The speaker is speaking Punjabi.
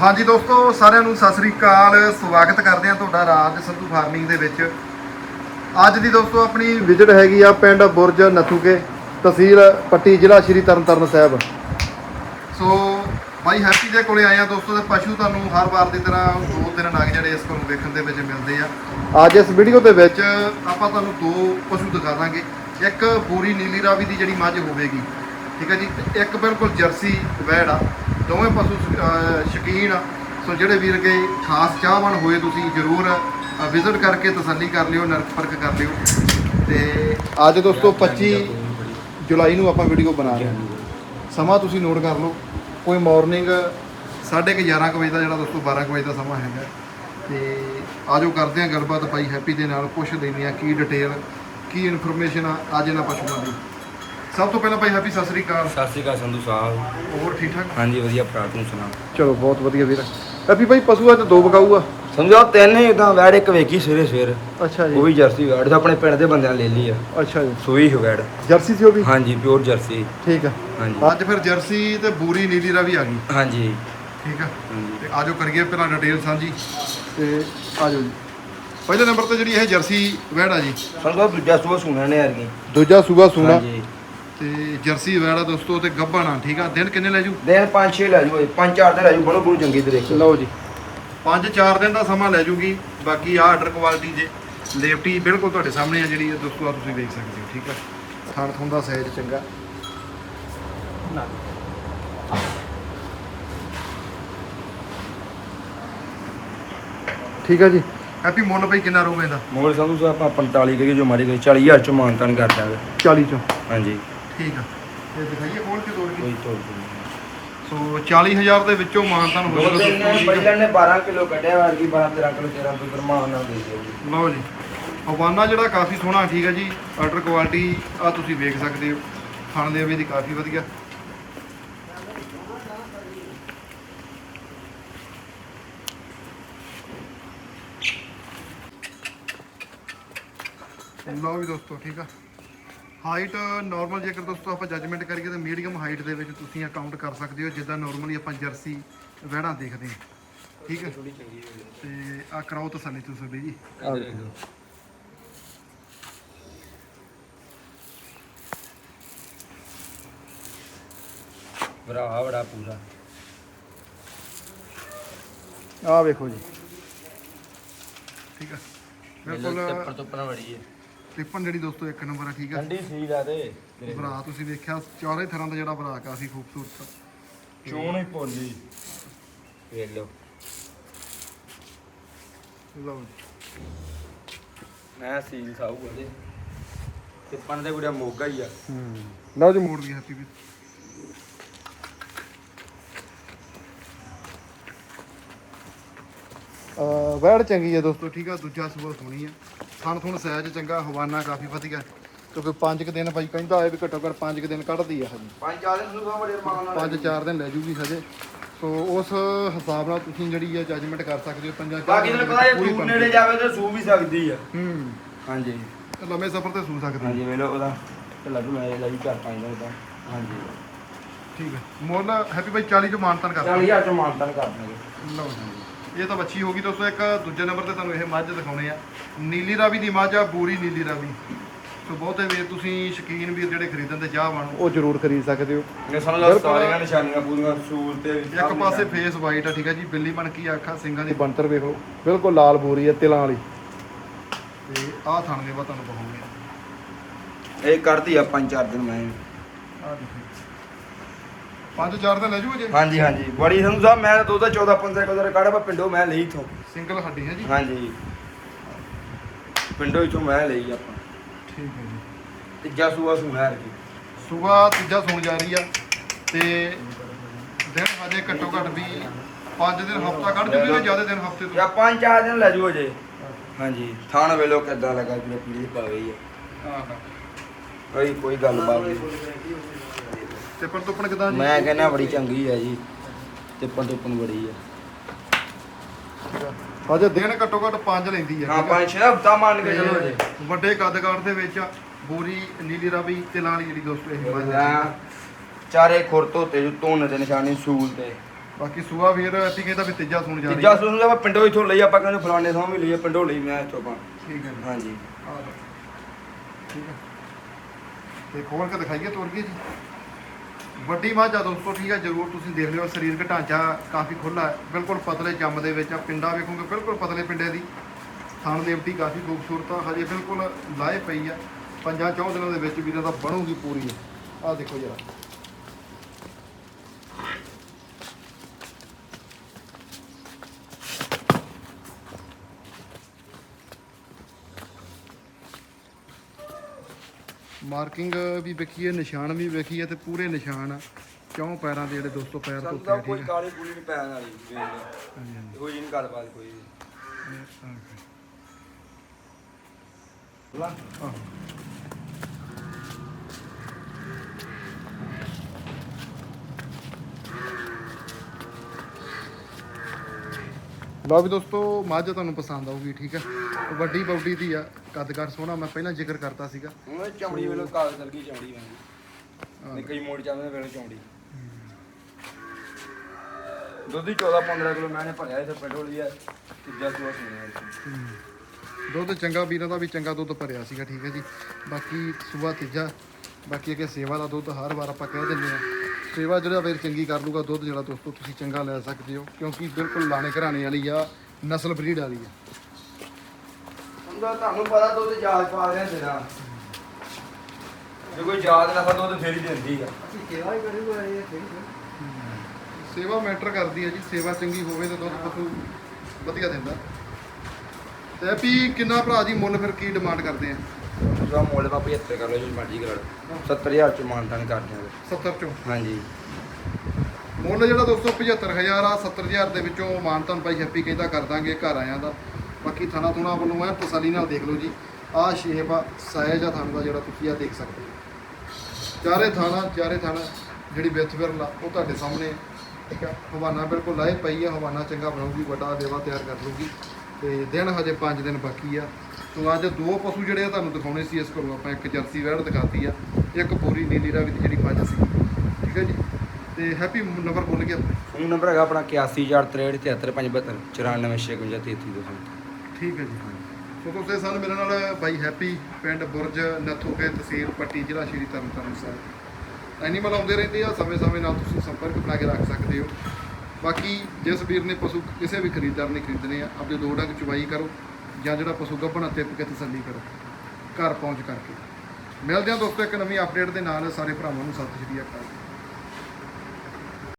ਹਾਂਜੀ ਦੋਸਤੋ, ਸਾਰਿਆਂ ਨੂੰ ਸਤਿ ਸ੍ਰੀ ਅਕਾਲ। ਸਵਾਗਤ ਕਰਦੇ ਹਾਂ ਤੁਹਾਡਾ ਰਾਜ ਸੰਧੂ ਫਾਰਮਿੰਗ ਦੇ ਵਿੱਚ। ਅੱਜ ਦੀ ਦੋਸਤੋ, ਆਪਣੀ ਵਿਜ਼ਿਟ ਹੈਗੀ ਆ ਪਿੰਡ ਬੁਰਜ ਨਥੂਕੇ, ਤਹਿਸੀਲ ਪੱਟੀ, ਜ਼ਿਲ੍ਹਾ ਸ਼੍ਰੀ ਤਰਨਤਾਰਨ ਸਾਹਿਬ। ਸੋ ਬਾਈ ਹੈਪੀ ਦੇ ਕੋਲੇ ਆਏ ਆ ਦੋਸਤੋ, ਤੇ ਪਸ਼ੂ ਤੁਹਾਨੂੰ ਹਰ ਵਾਰ ਦੀ ਤਰ੍ਹਾਂ ਦੋ ਤਿੰਨ ਨਗ ਜਿਹੜੇ ਇਸ ਕੋਲ ਵੇਖਣ ਦੇ ਵਿੱਚ ਮਿਲਦੇ ਆ। ਅੱਜ ਇਸ ਵੀਡੀਓ ਦੇ ਵਿੱਚ ਆਪਾਂ ਤੁਹਾਨੂੰ ਦੋ ਪਸ਼ੂ ਦਿਖਾ ਦਾਂਗੇ। ਇੱਕ ਬੂਰੀ ਨੀਲੀ ਰਾਵੀ ਦੀ ਜਿਹੜੀ ਮੱਝ ਹੋਵੇਗੀ, ਠੀਕ ਹੈ ਜੀ ਇੱਕ ਬਿਲਕੁਲ ਜਰਸੀ ਵੈੜ ਆ। ਦੋਵੇਂ ਪਸ਼ੂ ਅਹ, ਸ਼ੌਕੀਨ ਆ। ਸੋ ਜਿਹੜੇ ਵੀਰ ਕੇ ਖਾਸ ਚਾਹਵਾਨ ਹੋਏ ਤੁਸੀਂ ਜ਼ਰੂਰ ਵਿਜ਼ਿਟ ਕਰਕੇ ਤਸੱਲੀ ਕਰ ਲਿਓ ਨਰਕ ਪਰਖ ਕਰ ਲਿਓ। ਤੇ ਅੱਜ ਦੋਸਤੋ 25 ਜੁਲਾਈ ਨੂੰ ਆਪਾਂ ਵੀਡੀਓ ਬਣਾ ਰਹੇ ਹਾਂ। ਸਮਾਂ ਤੁਸੀਂ ਨੋਟ ਕਰ ਲਓ। ਕੋਈ ਮਾਰਨਿੰਗ 11:30 ਕੁ ਵਜੇ ਦਾ ਜਿਹੜਾ ਦੋਸਤੋ 12 ਕੁ ਵਜੇ ਦਾ ਸਮਾਂ ਹੈਗਾ। ਤੇ ਆਜੋ ਕਰਦੇ ਹਾਂ ਗੱਲਬਾਤ ਭਾਈ ਹੈਪੀ ਦੇ ਨਾਲ ਪੁੱਛ ਲੈਂਦੇ ਆ ਕੀ ਡਿਟੇਲ ਕੀ ਇਨਫੋਰਮੇਸ਼ਨ ਆ ਅੱਜ ਇਹਨਾਂ ਪਸ਼ੂਆਂ ਦੀ। ਸਭ ਤੋਂ ਪਹਿਲਾਂ ਭਾਈ ਹੈਪੀ ਸਤਿ ਸ੍ਰੀ ਅਕਾਲ। ਸਤਿ ਸ਼੍ਰੀ ਅਕਾਲ ਸੰਧੂ ਸਾਹਿਬ। ਹੋਰ ਠੀਕ ਠਾਕ? ਹਾਂਜੀ ਵਧੀਆ ਭਰਾ ਤੂੰ ਸੁਣਾ? ਚਲੋ ਬਹੁਤ ਵਧੀਆ ਵੀਰ। ਹੈਪੀ ਭਾਈ ਪਸ਼ੂ ਅੱਜ ਦੋ ਬਕਾਊ ਆ ਸਮਝੋ ਤਿੰਨ ਹੀ ਤਾਂ ਵੈੜ ਇੱਕ ਵੇਖੀ ਸਵੇਰੇ ਸਵੇਰ। ਅੱਛਾ ਉਹ ਵੀ ਜਰਸੀ ਵੈੜ ਤਾਂ ਆਪਣੇ ਪਿੰਡ ਦੇ ਬੰਦਿਆਂ ਨੇ ਲੈ ਲਈ ਆ। ਅੱਛਾ ਜੀ। ਸੂਈ ਹੀ ਵੈੜ। ਜਰਸੀ ਸੀ ਉਹ ਵੀ? ਹਾਂਜੀ ਪਿਓਰ ਜਰਸੀ। ਠੀਕ ਆ। ਹਾਂਜੀ। ਅੱਜ ਫਿਰ ਜਰਸੀ ਤੇ ਬੂਰੀ ਨੀਲੀ ਰਾਵੀ ਆ ਗਈ। ਹਾਂਜੀ। ਠੀਕ ਆ। ਤੇ ਆਜੋ ਕਰੀਏ ਪਹਿਲਾਂ ਡਿਟੇਲ ਸਾਂਝੀ। ਤੇ ਆਜੋ ਜੀ। ਪਹਿਲੇ ਨੰਬਰ ਤੇ ਜਿਹੜੀ ਇਹ ਜਰਸੀ ਵੈੜ ਆ ਜੀ। ਸੰਧੂ ਦੂਜਾ ਸੂਆ ਸੁਣਾ ਨੇ ਯਾਰ ਕੀ। ਦੂਜਾ ਸੂਬਾ ਸੂਣਾ। ਹਾਂਜੀ। ਤੇ ਜਰਸੀ ਵੈੜ ਆ ਦੋਸਤੋ ਤੇ ਗੱਭਣਾ ਠੀਕ ਆ? ਦਿਨ ਕਿੰਨੇ ਲੈ ਜੂ? ਦਿਨ ਪੰਜ ਛੇ ਲੈ ਜੂ ਪੰਜ ਚਾਰ ਤੇ ਲੈ ਜੂ ਬੜੋ ਬੜੋ ਚੰਗੀ ਤੇ ਦੇਖੋ। ਲਓ ਜੀ। 5-4 ਦਿਨ ਦਾ ਸਮਾਂ ਲੈ ਜੂਗੀ ਬਾਕੀ ਆ ਆਰਡਰ ਕੁਆਲਿਟੀ ਜੇ ਲੇਫਟੀ ਬਿਲਕੁਲ ਤੁਹਾਡੇ ਸਾਹਮਣੇ ਆ ਜਿਹੜੀ ਇਹ ਦੋਸਤੋ ਆ ਤੁਸੀਂ ਦੇਖ ਸਕਦੇ ਹੋ ਠੀਕ ਆ? ਥਣ ਥੁਣ ਦਾ ਸਾਈਜ਼ ਚੰਗਾ। ਠੀਕ ਆ ਜੀ। ਹੈਪੀ ਮੁੱਲ ਭਾਈ ਕਿੰਨਾ ਰਹੂਗਾ ਇਹਦਾ? ਮੋਲ ਸੰਧੂ ਸਾਹਿਬ ਆਪਾਂ 45 ਕਰੀ ਜੋ ਮਾਰੀ ਗਈ 40000 ਚ ਮਾਨਤਨ ਕਰ ਦਾਂਗੇ 40 ਚੋਂ। ਹਾਂਜੀ। ਠੀਕ ਆ। ਤੇ ਦਿਖਾਈਏ ਖੋਲ ਕੇ ਤੋੜ ਕੇ। ਕੋਈ ਤੋੜ ਨਹੀਂ। ਸੋ 40000 ਦੇ ਵਿੱਚੋਂ ਮਾਨਤਾਨ ਹੋ ਦੋ ਜਾਊਗਾ ਤਿੰਨ। ਪਹਿਲਾਂ ਨੇ 12 ਕਿਲੋ ਕੱਢਿਆ ਵਾਰ ਕੀ 12 13 ਕਿਲੋ 13 ਤੋਂ ਗਰਮਾਨ ਨਾਲ ਦੇ ਦਿਓ। ਲਓ ਜੀ। ਹਵਾਨਾ ਜਿਹੜਾ ਕਾਫੀ ਸੋਹਣਾ ਠੀਕ ਹੈ ਜੀ। ਆਰਡਰ ਕੁਆਲਿਟੀ ਆ ਤੁਸੀਂ ਵੇਖ ਸਕਦੇ ਹੋ। ਖਾਣ ਦੇ ਅਵੇ ਦੀ ਕਾਫੀ ਵਧੀਆ। ਲਓ ਵੀ ਦੋਸਤੋ ਠੀਕ ਆ। ਹਾਈਟ ਨਾਰਮਲ ਜੇਕਰ ਦੋਸਤੋ ਆਪਾਂ ਜੱਜਮੈਂਟ ਕਰੀਏ ਤਾਂ ਮੀਡੀਅਮ ਹਾਈਟ ਦੇ ਵਿੱਚ ਤੁਸੀਂ ਅਕਾਊਂਟ ਕਰ ਸਕਦੇ ਹੋ ਜਿੱਦਾਂ ਨਾਰਮਲੀ ਆਪਾਂ ਜਰਸੀ ਵਹਿੜਾਂ ਦੇਖਦੇ ਹਾਂ। ਠੀਕ ਹੈ? ਤੇ ਆ ਕਰਾਓ ਤਸੱਲੀ ਤੁਸੀਂ ਵੀ ਜੀ। ਭਰਾ ਬੜਾ ਪੂਰਾ। ਆ ਵੇਖੋ ਜੀ। ਠੀਕ ਆ ਬਿਲਕੁਲ ਬਿਲਕੁਲ ਤੋਂ ਪਨ ਬੜੀ ਹੈ ਟਿੱਪਣ ਜਿਹੜੀ ਦੋਸਤੋ ਇੱਕ ਨੰਬਰ ਆ ਠੀਕ ਆ? ਠੰਡੀ ਸੀ ਦੇ ਭਰਾ ਤੁਸੀਂ ਵੇਖਿਆ ਚਾਰੇ ਤਰ੍ਹਾਂ ਦਾ ਜਿਹੜਾ ਭਰਾ ਕਾਫੀ ਖੂਬਸੂਰਤ ਚੋਣ ਹੀ ਪੋਲੀ ਵੇਖ ਲਓ। ਲਓ ਮੈਂ ਸੀਲ ਸਾਊ ਉਹਦੇ। ਤੇ ਪਨ ਦੇ ਗੁੜਿਆ ਮੋਗਾ ਹੀ ਆ। ਹੂੰ। ਲਓ ਜੀ ਮੋੜ ਦੀ ਹੈਪੀ ਵੀ। ਅ ਵੈੜ ਚੰਗੀ ਹੈ ਦੋਸਤੋ ਠੀਕ ਆ? ਦੂਜਾ ਸੂਆ ਸੋਹਣੀ ਆ। ਥਣ ਥੁਣ ਸਾਈਜ਼ ਚੰਗਾ ਹਵਾਨਾ ਕਾਫੀ ਵਧੀਆ। ਕਿਉਂਕਿ ਪੰਜ ਕੁ ਦਿਨ ਭਾਈ ਕਹਿੰਦਾ ਹੋਏ ਵੀ ਘੱਟੋ ਘੱਟ ਪੰਜ ਕੁ ਦਿਨ ਕੱਢਦੀ ਆ ਹਜੇ। ਪੰਜ ਚਾਰ ਦਿਨ ਨੂੰ ਬੜੇ ਮਾਨ ਨਾਲ ਪੰਜ ਚਾਰ ਦਿਨ ਲੈ ਜੂਗੀ ਹਜੇ। ਸੋ ਉਸ ਹਿਸਾਬ ਨਾਲ ਤੁਸੀਂ ਜਿਹੜੀ ਹੈ ਜੱਜਮੈਂਟ ਕਰ ਸਕਦੇ ਹੋ ਪੰਜਾਂ ਚਾਰ ਬਾਕੀ ਦਿਨਾਂ ਤੈਨੂੰ ਪਤਾ ਇਹ ਪੂਰੀ ਦੂਰ ਨੇੜੇ ਜਾਵੇ ਤਾਂ ਸੂ ਵੀ ਸਕਦੀ ਆ। ਹੂੰ। ਹਾਂਜੀ। ਲੰਮੇ ਸਫ਼ਰ ਤੇ ਸੂ ਸਕਦੀ ਹੈ ਹਾਂਜੀ ਵੇਖ ਲਓ ਉਹਦਾ। ਢਿੱਲਾ ਢੁਲਾ ਜਿਹਾ ਵੀ ਚਾਰ ਪੰਜ ਦਿਨ ਦਾ। ਹਾਂਜੀ। ਠੀਕ ਹੈ ਮੁੱਲ ਹੈਪੀ ਭਾਈ 40 ਚ ਮਾਨਤਨ ਕਰ 40000 ਚ ਮਾਨਤਨ ਕਰ ਦਾਂਗੇ ਲਓ ਜੀ। ਇਹ ਤਾਂ ਬੱਚੀ ਹੋ ਗਈ ਦੋਸਤੋ ਇੱਕ ਦੂਜੇ ਨੰਬਰ ਤੇ ਤੁਹਾਨੂੰ ਇਹ ਮੱਝ ਦਿਖਾਉਣੇ ਆ। ਨੀਲੀ ਰਾਵੀ ਦੀ ਮੱਝ ਆ ਬੂਰੀ ਨੀਲੀ ਰਾਵੀ। ਸੋ ਬਹੁਤੇ ਵੀਰ ਤੁਸੀਂ ਸ਼ਕੀਨ ਵੀਰ ਜਿਹੜੇ ਖਰੀਦਣ ਤੇ ਚਾਹਵਾਨ ਉਹ ਜ਼ਰੂਰ ਖਰੀਦ ਸਕਦੇ ਹੋ। ਇਹ ਸਮਝ ਲਓ। ਸਾਰੀਆਂ ਨਿਸ਼ਾਨੀਆਂ ਪੂਰੀਆਂ ਸੂਲ ਤੇ ਇੱਕ ਪਾਸੇ ਫੇਸ ਵਾਈਟ ਆ ਠੀਕ ਹੈ ਜੀ ਬਿੱਲੀ ਬਣ ਕੀ ਅੱਖਾਂ ਸਿੰਘਾਂ ਦੀ। ਬਣਤਰ ਵੇਖ ਲਓ ਬਿਲਕੁਲ ਲਾਲ ਬੂਰੀ ਆ ਤਿਲਾਂ ਵਾਲੀ। ਤੇ ਆਹ ਥਣ ਦੇ ਵਾ ਤੁਹਾਨੂੰ ਪਾਉਂਗੇ ਇਹ ਕਰਦੀ ਆ ਪੰਜ ਚਾਰ ਦਿਨ ਮੈਂ। ਆਹ ਦੇਖੋ। ਪੰਜ ਚਾਰ ਦਿਨ ਲੈ ਜੂ ਜੇ। ਹਾਂਜੀ ਹਾਂਜੀ। ਬੜੀ ਸੰਧੂ ਸਾਹਿਬ ਮੈਂ ਦੋ ਦਾ 14 15 ਕਦੋਂ ਰਿਕਾਰਡ ਆ ਪਿੰਡੋਂ ਮੈਂ ਲਈ ਇਥੋਂ। ਸਿੰਗਲ ਹੱਡੀ ਹੈ ਜੀ। ਹਾਂਜੀ। ਪਿੰਡੋਂ ਇਥੋਂ ਮੈਂ ਲਈ ਆਪਾਂ। ਠੀਕ ਹੈ ਜੀ। ਤੀਜਾ ਸੂਆ ਸੁਣਾ ਰਕੀ ਸੂਆ ਤੀਜਾ ਸੁਣ ਜਾ ਰਹੀ ਆ। ਤੇ ਦਿਨ ਹਜੇ ਘੱਟੋ ਘੱਟ ਵੀ 5 ਦਿਨ ਹਫਤਾ ਕੱਢ ਜੂਗੀ ਜ਼ਿਆਦਾ ਦਿਨ ਹਫ਼ਤੇ ਤੋਂ? ਜਾਂ ਪੰਜ ਚਾਰ ਦਿਨ ਲੈ ਜੂ। ਅਜੇ ਹਾਂਜੀ। ਥਾਣ ਵੇਲੋ ਕਿੱਦਾਂ ਲੱਗਾ ਕਿ ਪੀੜੀ ਪਾ ਗਈ ਆ। ਹਾਂ ਹਾਂ। ਕੋਈ ਕੋਈ ਗੱਲ ਬਾਤ ਨਹੀਂ। ਤੇ ਪਰ ਤੁਪਣ ਕਿਦਾਂ ਜੀ? ਮੈਂ ਕਹਿੰਦਾ ਬੜੀ ਚੰਗੀ ਆ ਜੀ। ਤਿੱਪਣ ਤੁੱਪਣ ਬੜੀ ਆ। ਹਜੇ ਦਿਨ ਘੱਟੋ ਘੱਟ 5 ਲੈਂਦੀ ਆ ਹਾਂ ਠੀਕ ਆ? ਪੰਜ ਛੇ ਹਫਤਾ ਮੰਨ ਕੇ ਚਲੋ ਜੇ। ਤੇ ਵੱਡੇ ਕੱਦਕਾਰ ਦੇ ਵਿੱਚ ਬੂਰੀ ਨੀਲੀ ਰਾਵੀ ਤੇ ਲਾਲੀ ਜਿਹੜੀ ਦੋਸਤੋ ਇਹ ਆ। ਚਾਰੇ ਖੁਰ ਧੋਤੇ ਜੋ ਧੋਣ ਦੇ ਨਿਸ਼ਾਨੀ ਸੂਲ ਤੇ। ਬਾਕੀ ਸੁਆ ਵੀਰ ਅਸੀਂ ਕਹਿੰਦਾ ਵੀ ਤੀਜਾ ਸੁਣ ਜਾ ਰਹੀ ਤੀਜਾ ਸੂਣ ਦਾ ਪਿੰਡੋਂ ਇਥੋਂ ਲਈ ਆਪਾਂ ਕਹਿੰਦੇ ਫਲਾਣੇ ਥਾਂ ਵੀ ਲਈ ਆ, ਪਿੰਡੋਂ ਲਈ ਮੈਂ ਇੱਥੋਂ ਆਪਾਂ। ਠੀਕ ਹੈ ਜੀ। ਹਾਂਜੀ। ਆਹ ਲਓ। ਠੀਕ ਹੈ ਤੇ ਖੋਲ ਕੇ ਦਿਖਾਈਏ ਤੋੜ ਕੇ ਜੀ। ਵੱਡੀ ਮੱਝ ਆ ਦੋਸਤੋ ਠੀਕ ਹੈ ਜਰੂਰ ਤੁਸੀਂ ਦੇਖ ਲਿਓ, ਸਰੀਰਕ ਢਾਂਚਾ ਕਾਫੀ ਖੁੱਲਾ ਹੈ, ਬਿਲਕੁਲ ਪਤਲੇ ਜੰਮ ਦੇ ਵਿੱਚ ਆ, ਪਿੰਡਾ ਵੇਖੋਗੇ ਬਿਲਕੁਲ ਪਤਲੇ ਪਿੰਡੇ ਦੀ ਥਣ ਦੇਵਟੀ ਕਾਫੀ ਖੂਬਸੂਰਤ ਆ, ਹਜੇ ਬਿਲਕੁਲ ਲਾਏ ਪਈ ਆ, ਪੰਜਾਂ ਚੌਂ ਦਿਨਾਂ ਦੇ ਵਿੱਚ ਵੀਰਾਂ ਦਾ ਬਣੂਗੀ ਪੂਰੀ ਆ ਦੇਖੋ ਜਰਾ। ਮਾਰਕਿੰਗ ਵੀ ਵੇਖੀਏ ਨਿਸ਼ਾਨ ਵੀ ਵੇਖੀਏ ਤੇ ਪੂਰੇ ਨਿਸ਼ਾਨ ਆ ਚੌਂ ਪੈਰਾਂ ਦੇ ਜਿਹੜੇ ਦੋਸਤੋ ਪੈਰ ਸਾਨੂੰ ਤਾਂ ਆ, ਕੋਈ ਠੀਕ ਆ ਕਾਲੀ ਕੁਲੀ ਨਹੀਂ ਪੈਣ ਵਾਲੀ ਵੇਖ। ਹਾਂਜੀ ਹਾਂਜੀ ਕੋਈ ਨਹੀਂ ਗੱਲਬਾਤ ਕੋਈ ਵੀ। ਆਹੋ। ਲਓ ਵੀ ਦੋਸਤੋ ਮੱਝ ਤੁਹਾਨੂੰ ਪਸੰਦ ਆਊਗੀ ਠੀਕ ਹੈ ਵੱਡੀ ਬੌਡੀ ਦੀ ਆ ਕੱਦਕਾਰ ਸੋਹਣਾ ਮੈਂ ਪਹਿਲਾਂ ਜ਼ਿਕਰ ਕਰਤਾ ਸੀਗਾ। ਹੁਣ ਇਹ ਚਮੜੀ ਵੇਲੇ ਕਾਲ ਚਲ ਗਈ ਚਮੜੀ ਵਾਂਗੀ ਨਹੀਂ ਕਈ ਮੋੜ ਚਾਹੁੰਦੇ ਵੇਲੇ ਚਮੜੀ ਦੁੱਧ ਹੀ 14 15 ਕਿਲੋ ਮੈਨੇ ਭਰਿਆ ਇੱਥੇ ਲਈ ਆ। ਤੀਜਾ ਸੂਆ ਸੁਣਿਆ। ਦੁੱਧ ਚੰਗਾ ਵੀਰਾਂ ਦਾ ਵੀ ਚੰਗਾ ਦੁੱਧ ਭਰਿਆ ਸੀਗਾ ਠੀਕ ਹੈ ਜੀ। ਬਾਕੀ ਸੂਆ ਤੀਜਾ ਬਾਕੀ ਅੱਗੇ ਸੇਵਾ ਦਾ ਦੁੱਧ ਹਰ ਵਾਰ ਆਪਾਂ ਕਹਿ ਦਿੰਦੇ ਆ ਸੇਵਾ ਜਿਹੜਾ ਵੀਰ ਚੰਗੀ ਕਰ ਲੂਗਾ ਦੁੱਧ ਜਿਹੜਾ ਦੋਸਤੋ ਤੁਸੀਂ ਚੰਗਾ ਲੈ ਸਕਦੇ ਹੋ। ਕਿਉਂਕਿ ਬਿਲਕੁਲ ਲਾਣੇ ਘਰਾਣੇ ਵਾਲੀ ਆ ਨਸਲ ਬਰੀਡ ਵਾਲੀ ਆ। ਹੁੰਦਾ ਤੁਹਾਨੂੰ ਪਤਾ ਦੁੱਧ ਜਾਜ ਪਾ ਰਿਹਾ ਦੇਣਾ ਜੇ ਕੋਈ ਯਾਦ ਨਾ ਦੁੱਧ ਫੇਰ ਹੀ ਦਿੰਦੀ ਆ। ਸੇਵਾ ਮੈਟਰ ਕਰਦੀ ਹੈ ਜੀ ਸੇਵਾ ਚੰਗੀ ਹੋਵੇ ਤਾਂ ਦੁੱਧ ਪਸ਼ੂ ਵਧੀਆ ਦਿੰਦਾ। ਤੇ ਵੀ ਕਿੰਨਾ ਭਰਾ ਜੀ ਮੁੱਲ ਫਿਰ ਕੀ ਡਿਮਾਂਡ ਕਰਦੇ ਆ? ਉਹਦਾ ਮੁੱਲ ਦਾ 75 ਕਰ ਲਓ ਜੀ ਮਰਜ਼ੀ ਕਰ ਲਓ। 70000 ਚ ਮਾਨਤਾਨ ਕਰ ਦਿਆਂਗੇ 70 ਚੋਂ? ਹਾਂਜੀ। ਮੁੱਲ ਜਿਹੜਾ ਦੋਸਤੋ 75000 ਆ 70000 ਦੇ ਵਿੱਚੋਂ ਮਾਨਤਨ ਭਾਈ ਹੈਪੀ ਕਹਿੰਦਾ ਕਰ ਦਾਂਗੇ ਘਰ ਆਇਆਂ ਦਾ। ਬਾਕੀ ਥਾਣਾ ਥੁਣਾ ਵੱਲੋਂ ਐ ਤਸੱਲੀ ਨਾਲ ਦੇਖ ਲਓ ਜੀ। ਆਹ ਸ਼ੇਪ ਆ, ਸਾਇਜ ਆ ਥਾਣਾ ਦਾ ਜਿਹੜਾ ਤੁਸੀਂ ਆ ਦੇਖ ਸਕਦੇ ਹੋ। ਚਾਰੇ ਥਾਣਾ ਚਾਰੇ ਥਾਣਾ ਜਿਹੜੀ ਵਿੱਥ ਵਿਰਲਾ ਉਹ ਤੁਹਾਡੇ ਸਾਹਮਣੇ ਠੀਕ ਆ? ਹਵਾਨਾ ਬਿਲਕੁਲ ਲਾਏ ਪਈ ਆ, ਹਵਾਨਾ ਚੰਗਾ ਬਣਾਉਗੀ ਵੱਡਾ ਦੇਵਾ ਤਿਆਰ ਕਰ ਲੂਗੀ ਤੇ ਦਿਨ ਹਜੇ 5 ਦਿਨ ਬਾਕੀ ਆ। ਸੋ ਅੱਜ ਦੋ ਪਸ਼ੂ ਜਿਹੜੇ ਆ ਤੁਹਾਨੂੰ ਦਿਖਾਉਣੇ ਸੀ, ਇਸ ਕੋਲੋਂ ਆਪਾਂ ਇੱਕ ਜਰਸੀ ਵੈੜ ਦਿਖਾਤੀ ਆ, ਇੱਕ ਪੂਰੀ ਨੀਲੀ ਰਾਵੀ ਦੀ ਜਿਹੜੀ ਮੱਝ ਸੀ। ਠੀਕ ਹੈ ਜੀ? ਤੇ ਹੈਪੀ, ਨੰਬਰ ਬੋਲ ਗਿਆ ਫੋਨ ਨੰਬਰ ਹੈਗਾ ਆਪਣਾ 8143373572 9456533200 ਠੀਕ ਹੈ ਜੀ ਸੋ ਤੁਸੀਂ ਸਾਨੂੰ ਮੇਰੇ ਨਾਲ ਬਾਈ ਹੈਪੀ, ਪਿੰਡ ਬੁਰਜ ਨੱਥੂਕੇ ਤਹਿਸੀਲ ਪੱਟੀ, ਜ਼ਿਲ੍ਹਾ ਸ਼੍ਰੀ ਤਰਨਤਾਰਨ ਸਾਹਿਬ। ਐਨੀਮਲ ਆਉਂਦੇ ਰਹਿੰਦੇ ਆ, ਸਮੇਂ-ਸਮੇਂ ਨਾਲ ਤੁਸੀਂ ਸੰਪਰਕ ਬਣਾ ਕੇ ਰੱਖ ਸਕਦੇ ਹੋ। ਬਾਕੀ ਜਿਸ ਵੀਰ ਨੇ ਪਸ਼ੂ ਕਿਸੇ ਵੀ ਖਰੀਦਦਾਰ ਨੇ ਖਰੀਦਣੇ ਆ ਆਪਣੇ ਦੋ ਡੰਗ ਚੁਵਾਈ ਕਰੋ, ਜਾਂ ਜਿਹੜਾ ਪਸ਼ੂ ਗੱਭਣਾ ਤਿੱਪ ਕੇ ਤਸੱਲੀ ਕਰੋ। ਘਰ ਪਹੁੰਚ ਕਰਕੇ। ਮਿਲਦੇ ਹਾਂ ਦੋਸਤੋ, ਇੱਕ ਨਵੀਂ ਅਪਡੇਟ ਦੇ ਨਾਲ ਸਾਰੇ ਭਰਾਵਾਂ ਨੂੰ ਸਤਿ ਸ਼੍ਰੀ ਅਕਾਲ।